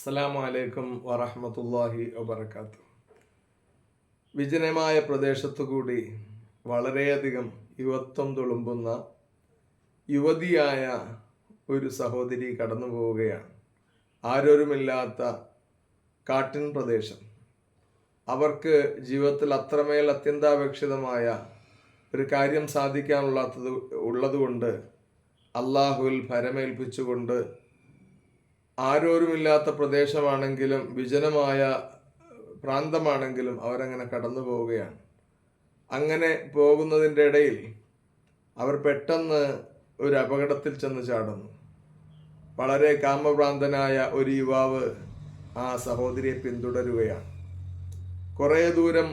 അസ്സലാമു അലൈക്കും വറഹമത്തല്ലാഹി വബർക്കാത്തു വിജനമായ പ്രദേശത്തു കൂടി വളരെയധികം യുവത്വം തുളുമ്പുന്ന യുവതിയായ ഒരു സഹോദരി കടന്നു പോവുകയാണ്. ആരോരുമില്ലാത്ത കാട്ടിൻ പ്രദേശം. അവർക്ക് ജീവിതത്തിൽ അത്രമേൽ അത്യന്താപേക്ഷിതമായ ഒരു കാര്യം സാധിക്കാനുള്ളത് ഉള്ളതുകൊണ്ട് അള്ളാഹുവിൽ ഭരമേൽപ്പിച്ചുകൊണ്ട് ആരോരുമില്ലാത്ത പ്രദേശമാണെങ്കിലും വിജനമായ പ്രാന്തമാണെങ്കിലും അവരങ്ങനെ കടന്നു പോവുകയാണ്. അങ്ങനെ പോകുന്നതിന്റെ ഇടയിൽ അവർ പെട്ടെന്ന് ഒരു അപകടത്തിൽ ചെന്ന് ചാടുന്നു. വളരെ കാമഭ്രാന്തനായ ഒരു യുവാവ് ആ സഹോദരിയെ പിന്തുടരുകയാണ്. കുറേ ദൂരം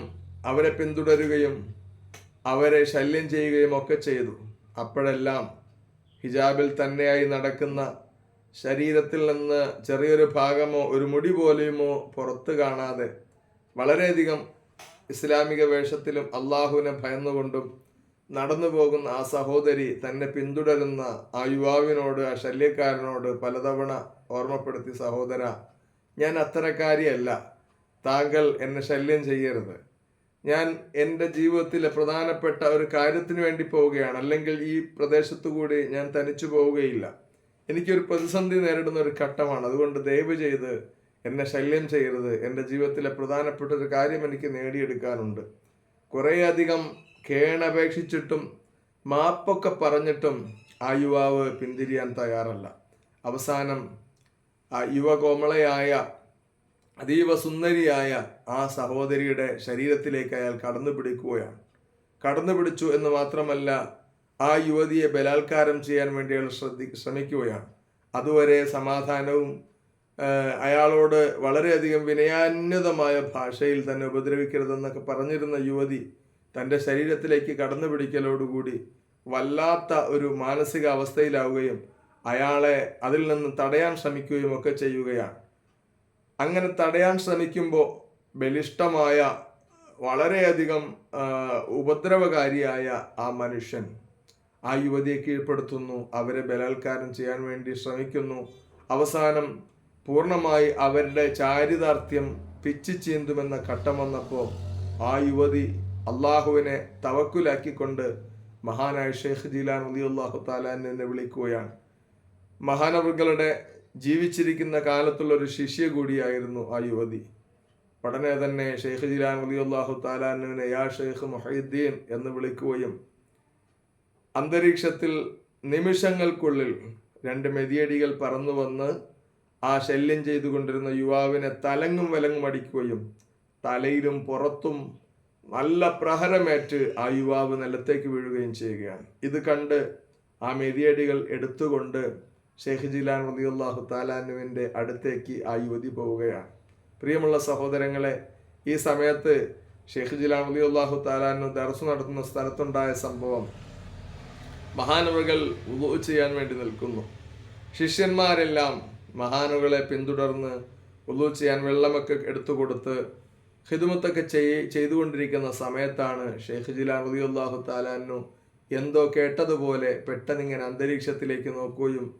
അവരെ പിന്തുടരുകയും അവരെ ശല്യം ചെയ്യുകയും ഒക്കെ ചെയ്തു. അപ്പോഴെല്ലാം ഹിജാബിൽ തന്നെയായി നടക്കുന്ന ശരീരത്തിൽ നിന്ന് ചെറിയൊരു ഭാഗമോ ഒരു മുടി പോലെയുമോ പുറത്ത് കാണാതെ വളരെയധികം ഇസ്ലാമിക വേഷത്തിലും അള്ളാഹുവിനെ ഭയന്നുകൊണ്ടും നടന്നു പോകുന്ന ആ സഹോദരി തന്നെ പിന്തുടരുന്ന ആ യുവാവിനോട് ആ ശല്യക്കാരനോട് പലതവണ ഓർമ്മപ്പെടുത്തി സഹോദര ഞാൻ അത്തരക്കാരിയല്ല. താങ്കൾ എന്നെ ശല്യം ചെയ്യരുത്. ഞാൻ എന്റെ ജീവിതത്തിലെ പ്രധാനപ്പെട്ട ഒരു കാര്യത്തിന് വേണ്ടി പോവുകയാണ്. അല്ലെങ്കിൽ ഈ പ്രദേശത്തു കൂടി ഞാൻ തനിച്ചു പോവുകയില്ല. എനിക്കൊരു പ്രതിസന്ധി നേരിടുന്ന ഒരു ഘട്ടമാണ്. അതുകൊണ്ട് ദയവ് ചെയ്ത് എന്നെ ശല്യം ചെയ്യരുത്. എന്റെ ജീവിതത്തിലെ പ്രധാനപ്പെട്ട ഒരു കാര്യം എനിക്ക് നേടിയെടുക്കാനുണ്ട്. കുറേയധികം കേണപേക്ഷിച്ചിട്ടും മാപ്പൊക്കെ പറഞ്ഞിട്ടും ആ യുവാവ് പിന്തിരിയാൻ തയ്യാറല്ല. അവസാനം ആ യുവകോമളയായ അതീവ സുന്ദരിയായ ആ സഹോദരിയുടെ ശരീരത്തിലേക്ക് അയാൾ കടന്നു പിടിക്കുകയാണ് കടന്നു പിടിച്ചു എന്ന് മാത്രമല്ല ആ യുവതിയെ ബലാത്കാരം ചെയ്യാൻ വേണ്ടി അയാൾ ശ്രദ്ധി ശ്രമിക്കുകയാണ്. അതുവരെ സമാധാനവും അയാളോട് വളരെയധികം വിനയാന്യതമായ ഭാഷയിൽ തന്നെ ഉപദ്രവിക്കരുതെന്നൊക്കെ പറഞ്ഞിരുന്ന യുവതി തന്റെ ശരീരത്തിലേക്ക് കടന്നു പിടിക്കലോടുകൂടി വല്ലാത്ത ഒരു മാനസിക മാനസികാവസ്ഥയിലാവുകയും അയാളെ അതിൽ നിന്ന് തടയാൻ ശ്രമിക്കുകയും ഒക്കെ ചെയ്യുകയാണ്. അങ്ങനെ തടയാൻ ശ്രമിക്കുമ്പോൾ ബലിഷ്ടമായ വളരെയധികം ഉപദ്രവകാരിയായ ആ മനുഷ്യൻ ആ യുവതിയെ കീഴ്പ്പെടുത്തുന്നു. അവരെ ബലാത്കാരം ചെയ്യാൻ വേണ്ടി ശ്രമിക്കുന്നു. അവസാനം പൂർണമായി അവരുടെ ചാരിതാർത്ഥ്യം പിച്ചു ചീന്തുമെന്ന ഘട്ടം വന്നപ്പോൾ ആ യുവതി അള്ളാഹുവിനെ തവക്കുലാക്കിക്കൊണ്ട് മഹാനായ ഷെയ്ഖ് ജീലാൻ അലി അള്ളാഹു താലാനെ വിളിക്കുകയാണ്. മഹാനവറുകളുടെ ജീവിച്ചിരിക്കുന്ന കാലത്തുള്ള ഒരു ശിഷ്യ കൂടിയായിരുന്നു ആ യുവതി. ഉടനെ തന്നെ ഷെയ്ഖ് ജിലാൻ അലി അള്ളാഹു താലാനുവിനെ യാ ഷെയ്ഖ് മൊഹീദ്ദീൻ എന്ന് വിളിക്കുകയും അന്തരീക്ഷത്തിൽ നിമിഷങ്ങൾക്കുള്ളിൽ രണ്ട് മെതിയടികൾ പറന്നു വന്ന് ആ ശല്യം ചെയ്തുകൊണ്ടിരുന്ന യുവാവിനെ തലങ്ങും വിലങ്ങും അടിക്കുകയും തലയിലും പുറത്തും നല്ല പ്രഹരമേറ്റ് ആ യുവാവ് നിലത്തേക്ക് വീഴുകയും ചെയ്യുകയാണ്. ഇത് കണ്ട് ആ മെതിയടികൾ എടുത്തുകൊണ്ട് ഷെയ്ഖ് ജിലാൻ റലിയുള്ളാഹു താലാനുവിന്റെ അടുത്തേക്ക് ആ യുവതി പോവുകയാണ്. പ്രിയമുള്ള സഹോദരങ്ങളെ ഈ സമയത്ത് ഷെയ്ഖ് ജിലാൻ റലിയുള്ളാഹു താലാനു ദർസ് നടത്തുന്ന സ്ഥലത്തുണ്ടായ സംഭവം മഹാനവകൾ ഉദു ചെയ്യാൻ വേണ്ടി നിൽക്കുന്നു. ശിഷ്യന്മാരെല്ലാം മഹാനുകളെ പിന്തുടർന്ന് ഉദു ചെയ്യാൻ വെള്ളമൊക്കെ എടുത്തു കൊടുത്ത് ഹിദുമത്തൊക്കെ ചെയ് ചെയ്തുകൊണ്ടിരിക്കുന്ന സമയത്താണ് ഷെയ്ഖ് ജിലാൻ ഉദിയുല്ലാഹു താലാനു എന്തോ കേട്ടതുപോലെ പെട്ടെന്നിങ്ങനെ അന്തരീക്ഷത്തിലേക്ക് നോക്കുകയും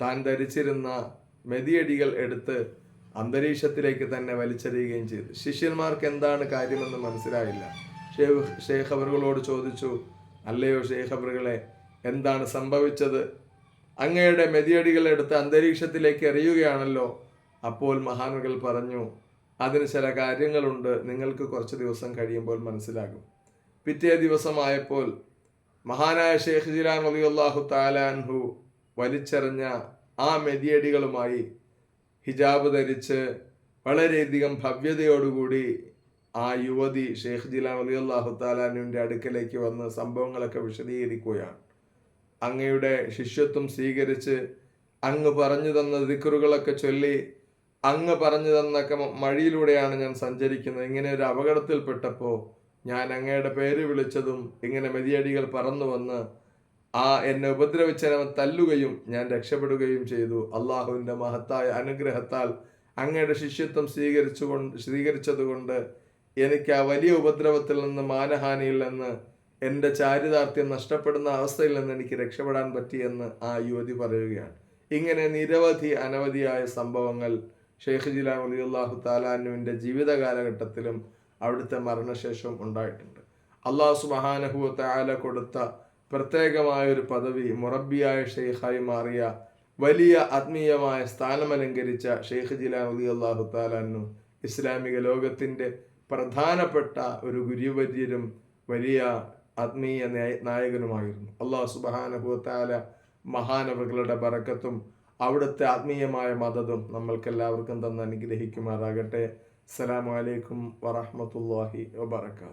താൻ ധരിച്ചിരുന്ന മെതിയടികൾ എടുത്ത് അന്തരീക്ഷത്തിലേക്ക് തന്നെ വലിച്ചെറിയുകയും ചെയ്തു. ശിഷ്യന്മാർക്ക് എന്താണ് കാര്യമെന്ന് മനസ്സിലായില്ല. ഷേഖ് ഷേഖ് ചോദിച്ചു അല്ലയോ ഷേഖ് എന്താണ് സംഭവിച്ചത്? അങ്ങയുടെ മെതിയടികൾ എടുത്ത് അന്തരീക്ഷത്തിലേക്ക് എറിയുകയാണല്ലോ. അപ്പോൾ മഹാനുകൾ പറഞ്ഞു അതിന് ചില കാര്യങ്ങളുണ്ട്. നിങ്ങൾക്ക് കുറച്ച് ദിവസം കഴിയുമ്പോൾ മനസ്സിലാകും. പിറ്റേ ദിവസമായപ്പോൾ മഹാനായ ഷെയ്ഖ് ജിലാൻ അലിയുല്ലാഹു താലാൻഹു വലിച്ചെറിഞ്ഞ ആ മെതിയടികളുമായി ഹിജാബ് ധരിച്ച് വളരെയധികം ഭവ്യതയോടുകൂടി ആ യുവതി ഷെയ്ഖ് ജിലാൻ അലി അള്ളാഹു താലാനുവിന്റെ അടുക്കലേക്ക് വന്ന് സംഭവങ്ങളൊക്കെ വിശദീകരിക്കുകയാണ്. അങ്ങയുടെ ശിഷ്യത്വം സ്വീകരിച്ച് അങ്ങ് പറഞ്ഞു തന്ന ദിക്കറുകളൊക്കെ ചൊല്ലി അങ്ങ് പറഞ്ഞു തന്നൊക്കെ മഴയിലൂടെയാണ് ഞാൻ സഞ്ചരിക്കുന്നത്. ഇങ്ങനെ ഒരു അപകടത്തിൽപ്പെട്ടപ്പോൾ ഞാൻ അങ്ങയുടെ പേര് വിളിച്ചതും ഇങ്ങനെ മെതിയടികൾ പറന്നു വന്ന് ആ എന്നെ ഉപദ്രവിച്ചവൻ തല്ലുകയും ഞാൻ രക്ഷപ്പെടുകയും ചെയ്തു. അള്ളാഹുവിന്റെ മഹത്തായ അനുഗ്രഹത്താൽ അങ്ങയുടെ ശിഷ്യത്വം സ്വീകരിച്ചു കൊണ്ട് സ്വീകരിച്ചതുകൊണ്ട് എനിക്ക് ആ വലിയ ഉപദ്രവത്തിൽ നിന്ന് മാനഹാനിയിൽ നിന്ന് എന്റെ ചാരിതാർത്ഥ്യം നഷ്ടപ്പെടുന്ന അവസ്ഥയിൽ നിന്ന് എനിക്ക് രക്ഷപ്പെടാൻ പറ്റിയെന്ന് ആ യുവതി പറയുകയാണ്. ഇങ്ങനെ നിരവധി അനവധിയായ സംഭവങ്ങൾ ഷെയ്ഖ് ജിലാൻ അള്ളാഹു താലാനുവിന്റെ ജീവിത കാലഘട്ടത്തിലും അവിടുത്തെ മരണശേഷവും ഉണ്ടായിട്ടുണ്ട്. അള്ളാഹു സുബഹാനഹുവ താല കൊടുത്ത പ്രത്യേകമായ ഒരു പദവി മുറബിയായ ഷെയ്ഖായി മാറിയ വലിയ ആത്മീയമായ സ്ഥാനമലങ്കരിച്ച ഷെയ്ഖ് ജിലാൻ അലി അള്ളാഹു താലാനു ഇസ്ലാമിക ലോകത്തിന്റെ പ്രധാനപ്പെട്ട ഒരു ഗുരുവര്യരും വലിയ ആത്മീയ നായകനുമായിരുന്നു. അള്ളാഹു സുബഹാനഹുവ താല മഹാനവകളുടെ ബറക്കത്തും അവിടുത്തെ ആത്മീയമായ മതതും നമ്മൾക്കെല്ലാവർക്കും തന്ന് അനുഗ്രഹിക്കുമാറാകട്ടെ. അസ്സലാമു അലൈക്കും വറഹമത്തല്ലാഹി വബർക്കാത്തു